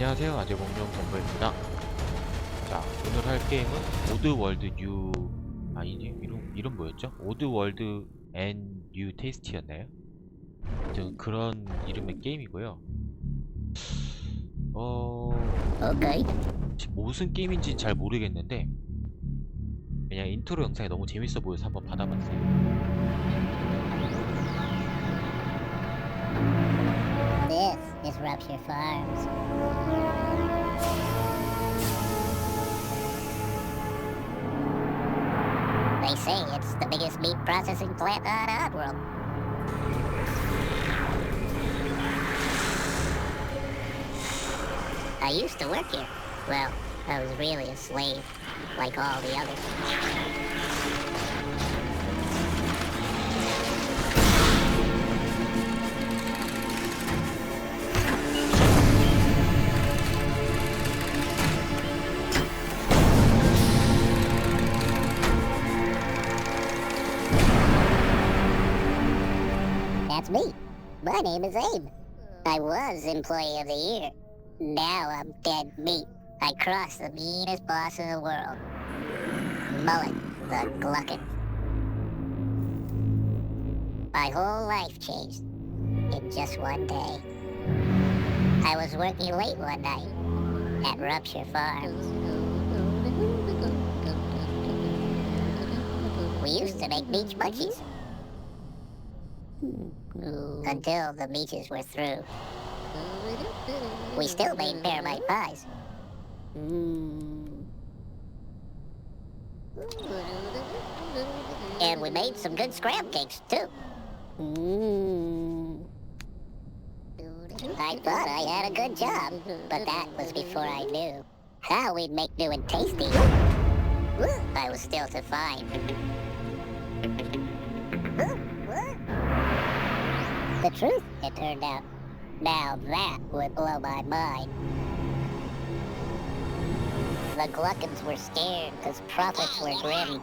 안녕하세요 아재공룡 정보입니다 자 오늘 할 게임은 오드월드 뉴 아니지 이름, 이름 뭐였죠? 오드월드 앤 뉴 테이스트였나요? 아무튼 그런 이름의 게임이고요 어... 오케이. 무슨 게임인지는 잘 모르겠는데 그냥 인트로 영상이 너무 재밌어 보여서 한번 받아봤어요 is Rupture Farms. They say it's the biggest meat processing plant on Oddworld. I used to work here. Well, I was really a slave, like all the others. Me. My name is Abe. I was Employee of the Year. Now I'm dead meat. I crossed the meanest boss in the world. Mullet, the Gluckin. My whole life changed in just one day. I was working late one night at Rupture Farms. We used to make beach munchies Hmm, until the beaches were through. We still made pearmite pies. Hmm. And we made some good scram cakes, too. Hmm. I thought I had a good job, but that was before I knew how we'd make new and tasty. I was still to find. The truth, it turned out. Now that would blow my mind. The Gluckins were scared because profits were grim.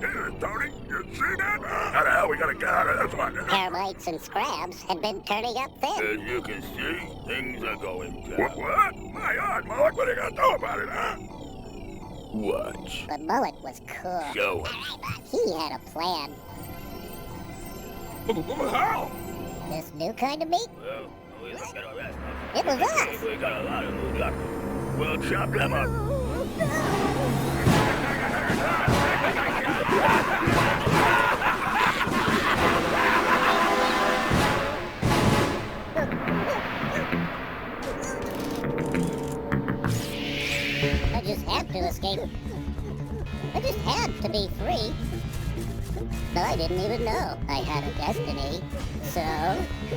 Here, Tony, you see that? How the hell we gonna get out of this one? Termites and scrabs had been turning up thin. As you can see, things are going What? What? My God, Mullet, what are you gonna do about it, huh? Watch. But Mullet was cool. Show him. He had a plan. How? This new kind of meat, Well, we look at our rest. it was us. We got a lot of new luck. We'll chop them up. I I didn't even know I had a destiny. So,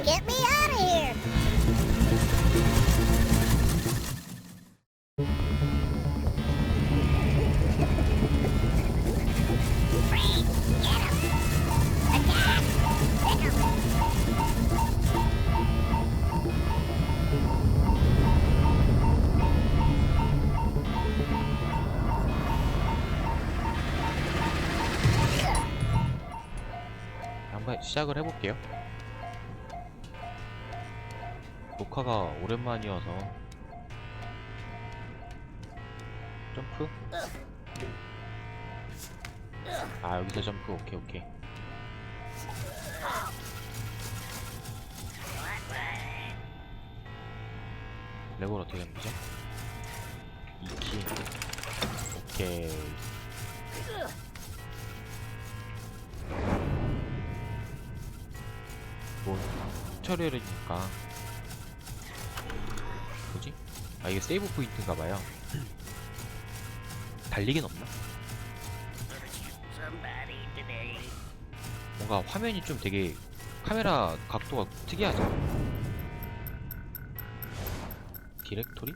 get me 시작을 해볼게요. 녹화가 오랜만이어서. 점프? 아 여기서 점프. 오케이 오케이. 레벨 어떻게 거죠? 2키. 오케이 뭐 튜토리얼이니까 뭐지? 아 이게 세이브 포인트인가봐요 달리긴 없나? 뭔가 화면이 좀 되게 카메라 각도가 특이하죠? 디렉토리?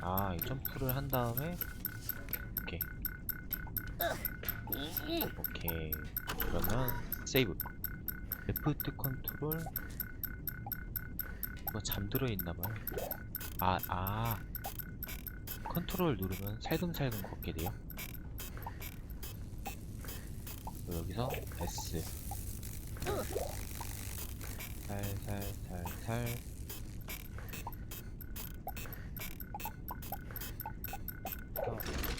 아, 이 점프를 한 다음에 오케이 오케이 그러면 세이브. 레프트 컨트롤. 이거 잠들어 있나봐요. 아, 아. 컨트롤 누르면 살금살금 걷게 돼요? 여기서 S. 살살살살.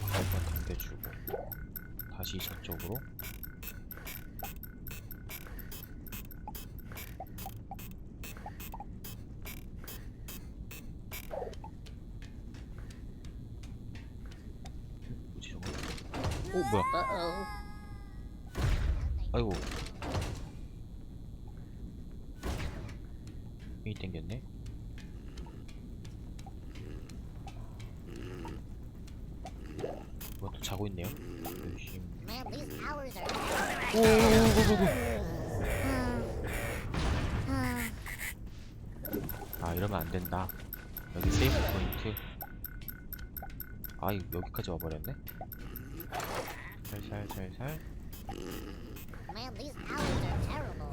한번 당겨주고. 다시 저쪽으로 뭐야? 아이고. 힘이 땡겼네. 이것도 자고 있네요. 열심히. 아 이러면 안 된다. 여기 세이브 포인트 아 여기까지 와버렸네 살살살살 Man, these hours are terrible.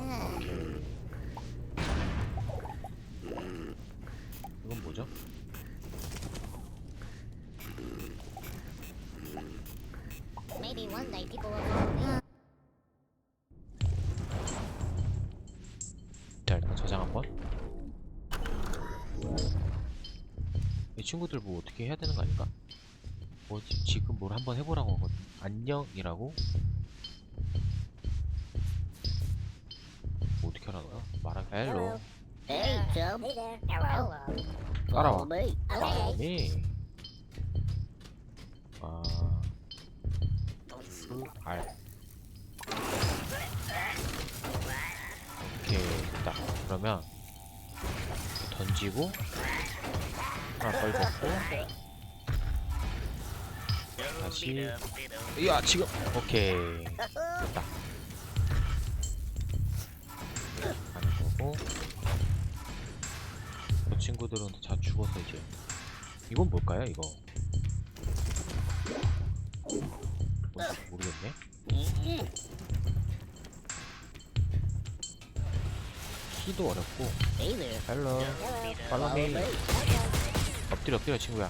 오케이 이건 뭐죠? Maybe one day people will follow me. 자 일단 저장 한번 이 친구들 뭐 어떻게 해야 되는 거 아닌가? 뭐 지- 지금 뭘 한번 해보라고 하거든 안녕이라고? 뭐 어떻게 하라는 거야? 말하 헬로 Hey, chum. Hey there. Hello. 따라와 me. 다음이 아 R 오케이 됐다 그러면 던지고 하나 떨궜고 다시. 야 지금. 오케이. 됐다. 하는 거고. 저 친구들은 다 죽어서 이제. 이건 뭘까요 이거? 뭔지 모르겠네. 키도 어렵고. 헬로 팔로미 엎드려 엎드려 친구야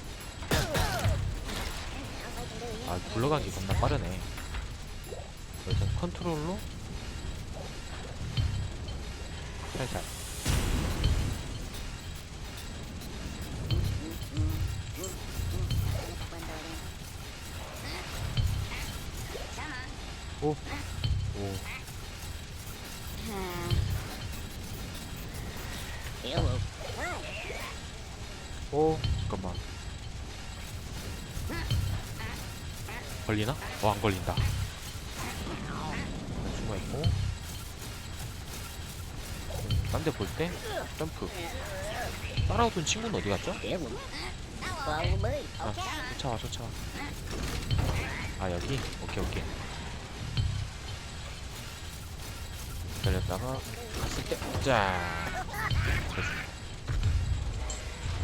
아 굴러가기 겁나 빠르네 그래서 컨트롤로 살살 오. 오. 오. 잠깐만. 걸리나? 어, 안 걸린다. 숨어 있고. 딴데 볼 때 점프. 따라오던 친구는 어디 갔죠? 아, 쫓아와, 쫓아와. 아, 여기? 오케이, 오케이. 기다렸다가 갔을 때, 자. 됐습니다.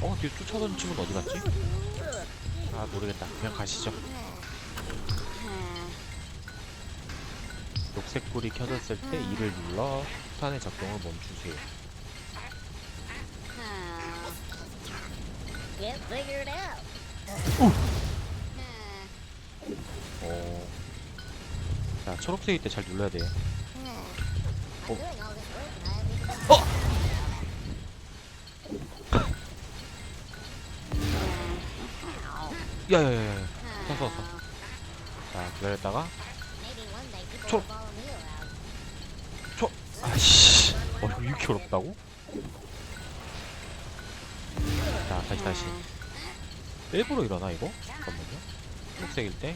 어, 뒤에 쫓아오던 친구는 어디 갔지? 아, 모르겠다. 그냥 가시죠. 녹색 불이 켜졌을 때 이를 눌러 폭탄의 작동을 멈추세요. 어. 자, 초록색일 때 잘 눌러야 돼요. Oh. even done 야야야야. 섰어. 자, 기다렸다가 Maybe one day people 초- will 아씨 어 이거 이렇게 어렵다고? 자 다시 다시 일부러 일어나 이거? 잠깐만요 초록색일 때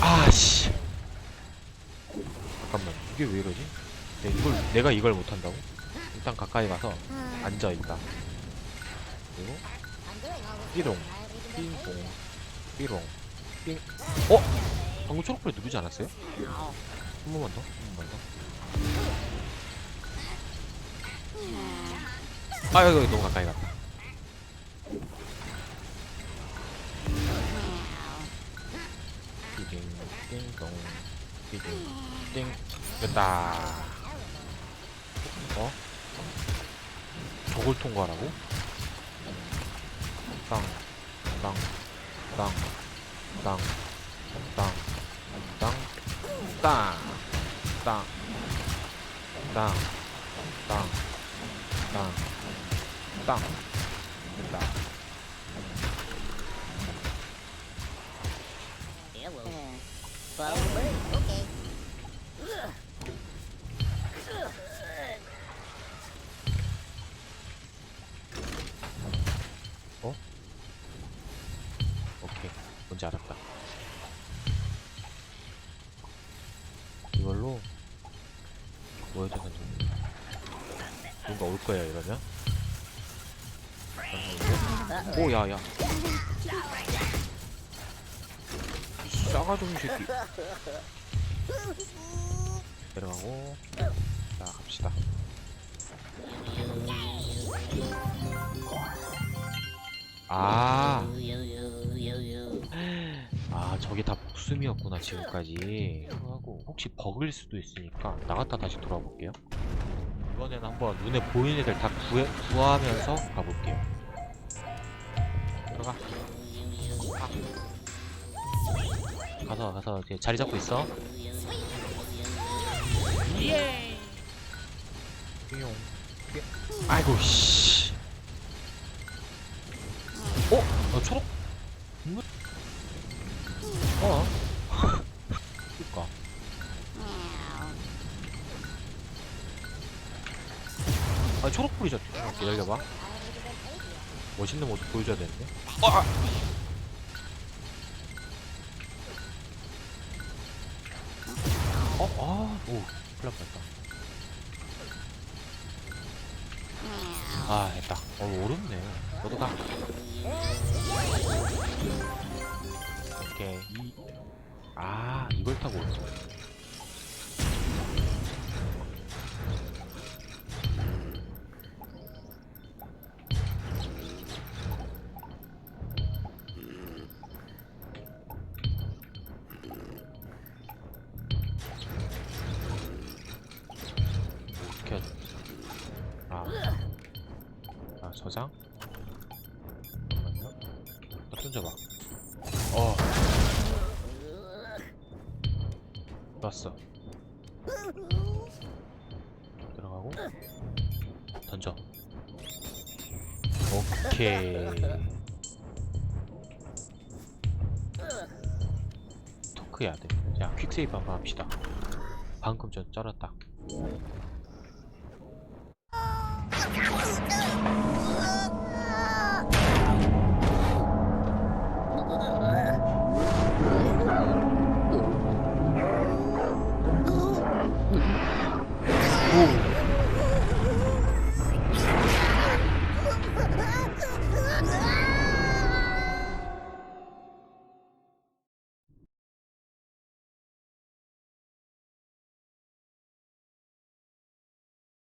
아씨 잠깐만 이게 왜 이러지? 내가 이걸, 내가 이걸 못한다고? 일단 가까이 가서 앉아 일단 그리고 삐롱 paid 삐롱 삥 어? 방금 초록불 누르지 않았어요? 한 번만 더? 한 번만 더? 아 여기 너무 가까이 갔다 띠딩 띵동 띠딩 띵 됐다 어? 저걸 통과하라고? 땅, 땅, 땅, 땅, 땅, 땅, 땅, 땅, 땅, 땅, 땅. 됐다. Follow the 뭔지 알았다. 이걸로 뭐 해야 되는지 뭔가 올 거예요 이러면. 오, 야, 야. 이 싸가지 없는 새끼. 내려가고. 자, 갑시다. 아. 아 저게 다 목숨이었구나 지금까지. 하고. 혹시 버그일 수도 있으니까 나갔다 다시 돌아볼게요. 이번에는 한번 눈에 보이는 애들 다 구해, 구하면서 가볼게요. 들어가. 아. 가서 가서 이제 자리 잡고 있어. 예. 뿅. 아이고 씨. 어? 어 초록 어? 그니까. 아, 초록불이죠. 어, 기다려봐. 멋있는 모습 보여줘야 되는데. 어! 아! 어? 아, 오, 큰일 날 뻔했다. 아, 됐다. 어, 어렵네. 너도 가. 오케이. 이, 아, 이걸 타고. 뭐 어떻게 하지? 아, 아 저장? 잠깐만요. 나 던져봐. 왔어. 들어가고 던져. 오케이. 토크 해야 돼. 자, 퀵세이브 한번 합시다. 방금 전 쩔었다.